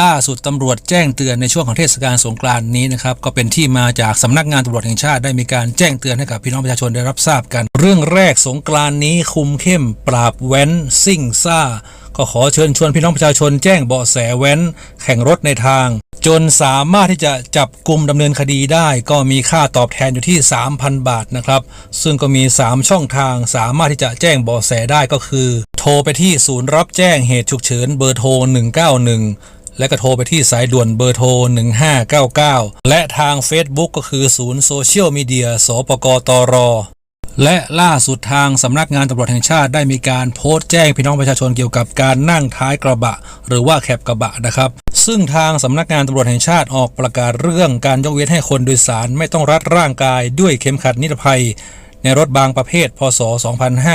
ล่าสุดตำรวจแจ้งเตือนในช่วงของเทศกาลสงกรานต์นี้นะครับก็เป็นที่มาจากสำนักงานตำรวจแห่งชาติได้มีการแจ้งเตือนให้กับพี่น้องประชาชนได้รับทราบกัน เรื่องแรกสงกรานต์นี้คุมเข้มปราบแว้นซิ่งซ่า ก็ขอเชิญชวนพี่น้องประชาชนแจ้งเบาะแสแว้น แข่งรถในทาง จนสามารถที่จะจับกลุ่มดำเนินคดีได้ ก็มีค่าตอบแทนอยู่ที่ 3,000 บาทนะครับซึ่งก็มี 3 ช่องทางสามารถที่จะแจ้งเบาะแสได้ก็คือ โทรไปที่ศูนย์รับแจ้งเหตุฉุกเฉินเบอร์โทร 191 และก็โทรไปที่สายด่วนเบอร์โทร 1599 และทาง Facebook ก็คือศูนย์โซเชียลมีเดียสปกตร และล่าสุดทางสำนักงานตำรวจแห่งชาติได้มีการโพสต์แจ้งพี่น้องประชาชนเกี่ยวกับการนั่งท้ายกระบะ หรือว่าแคบกระบะนะครับ ซึ่งทางสำนักงานตำรวจแห่งชาติออกประกาศเรื่องการยกเว้นให้คนโดยสารไม่ต้องรัดร่างกายด้วยเข็มขัดนิรภัย ในรถบางประเภท พศ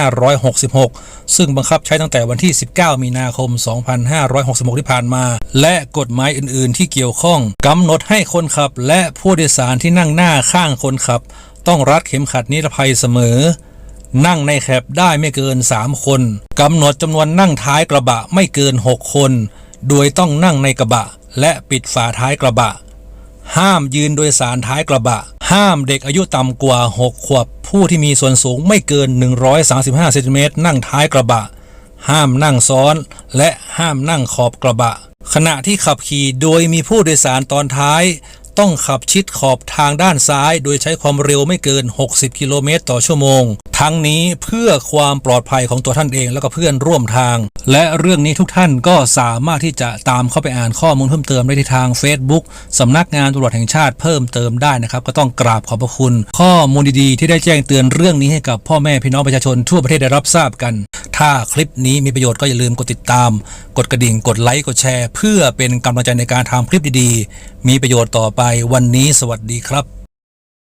2566 ซึ่งบังคับใช้ตั้งแต่วันที่ 19 มีนาคม 2566 ที่ผ่านมา และกฎหมายอื่น ๆ ที่เกี่ยวข้องกำหนดให้คนขับ และผู้โดยสารที่นั่งหน้าข้างคนขับ ต้องรัดเข็มขัดนิรภัยเสมอ นั่งในแคปได้ไม่เกิน 3 คนกำหนดจำนวนนั่งท้ายกระบะไม่เกิน 6 คน โดยต้องนั่งในกระบะ และปิดฝาท้ายกระบะห้ามยืนโดยสารท้ายกระบะ ห้ามเด็กอายุต่ำกว่า 6 ขวบ ผู้ที่มีส่วนสูงไม่เกิน 135เซนติเมตรนั่งท้ายกระบะ ห้ามนั่งซ้อน และห้ามนั่งขอบกระบะ ขณะที่ขับขี่โดยมีผู้โดยสารตอนท้าย ต้องขับชิดขอบทางด้านซ้าย โดยใช้ความเร็วไม่เกิน 60 กิโลเมตรต่อชั่วโมง ทั้งนี้เพื่อความปลอดภัยของตัวท่านเอง และก็เพื่อนร่วมทาง และเรื่องนี้ทุกท่านก็สามารถที่จะตามเข้าไปอ่านข้อมูลเพิ่มเติมได้ที่ทาง Facebook สำนักงานตำรวจแห่งชาติเพิ่มเติมได้นะครับ ก็ต้องกราบขอบพระคุณ ข้อมูลดีๆ ที่ได้แจ้งเตือนเรื่องนี้ให้กับพ่อแม่พี่น้องประชาชนทั่วประเทศได้รับทราบกัน ถ้าคลิปนี้มีประโยชน์ก็อย่าลืมกดติดตาม กดกระดิ่งกดไลค์กดแชร์ เพื่อเป็นกำลังใจในการทำคลิปดีๆ มีประโยชน์ต่อไปวันนี้สวัสดีครับ